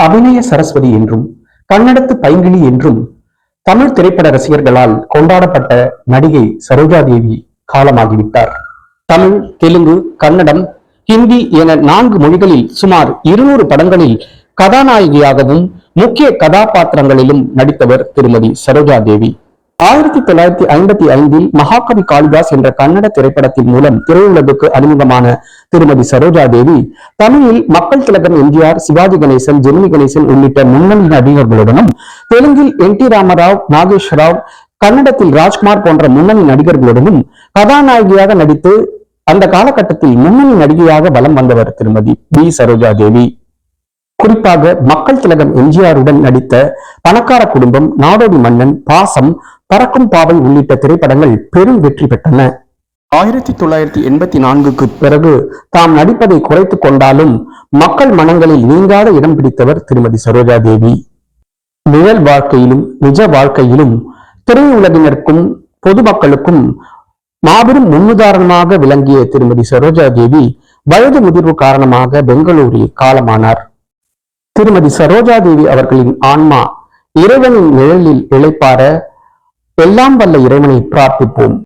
அபிநய சரஸ்வதி என்றும் கன்னடத்து பைங்கிளி என்றும் தமிழ் திரைப்பட ரசிகர்களால் கொண்டாடப்பட்ட நடிகை சரோஜா தேவி காலமாகிவிட்டார். தமிழ் தெலுங்கு கன்னடம் ஹிந்தி என நான்கு மொழிகளில் சுமார் இருநூறு படங்களில் கதாநாயகியாகவும் முக்கிய கதாபாத்திரங்களிலும் நடித்தவர் திருமதி சரோஜா தேவி ஆயிரத்தி தொள்ளாயிரத்தி ஐம்பத்தி ஐந்தில் மகாகவி காளிதாஸ் என்ற கன்னட திரைப்படத்தின் மூலம் திரையுலகுக்கு அறிமுகமான திருமதி சரோஜா தேவி தமிழில் மக்கள் திலகம் எம்ஜிஆர் சிவாஜி கணேசன் ஜெமினி கணேசன் உள்ளிட்ட முன்னணி நடிகர்களுடனும் தெலுங்கில் என் டி ராமராவ் நாகேஷ் ராவ் கன்னடத்தில் ராஜ்குமார் போன்ற முன்னணி நடிகர்களுடனும் கதாநாயகியாக நடித்து அந்த காலகட்டத்தில் முன்னணி நடிகையாக வலம் வந்தவர் திருமதி பி. சரோஜா தேவி குறிப்பாக மக்கள் திலகம் எம்ஜிஆருடன் நடித்த பணக்கார குடும்பம் நாடோடி மன்னன் பாசம் பறக்கும் பாவை உள்ளிட்ட திரைப்படங்கள் பெரும் வெற்றி பெற்றன. ஆயிரத்தி தொள்ளாயிரத்தி எண்பத்தி நான்குக்கு பிறகு தாம் நடிப்பதை குறைத்து கொண்டாலும் மக்கள் மனங்களில் நீங்காத இடம் பிடித்தவர் திருமதி சரோஜா தேவி. நிழல் வாழ்க்கையிலும் நிஜ வாழ்க்கையிலும் திரையுலகினருக்கும் பொதுமக்களுக்கும் மாபெரும் முன்னுதாரணமாக விளங்கிய திருமதி சரோஜா தேவி வயது முதிர்வு காரணமாக பெங்களூரில் காலமானார். திருமதி சரோஜா தேவி அவர்களின் ஆன்மா இறைவனின் நிழலில் இழைப்பார எல்லாம் வல்ல இறைவனை பிரார்த்திப்போம்.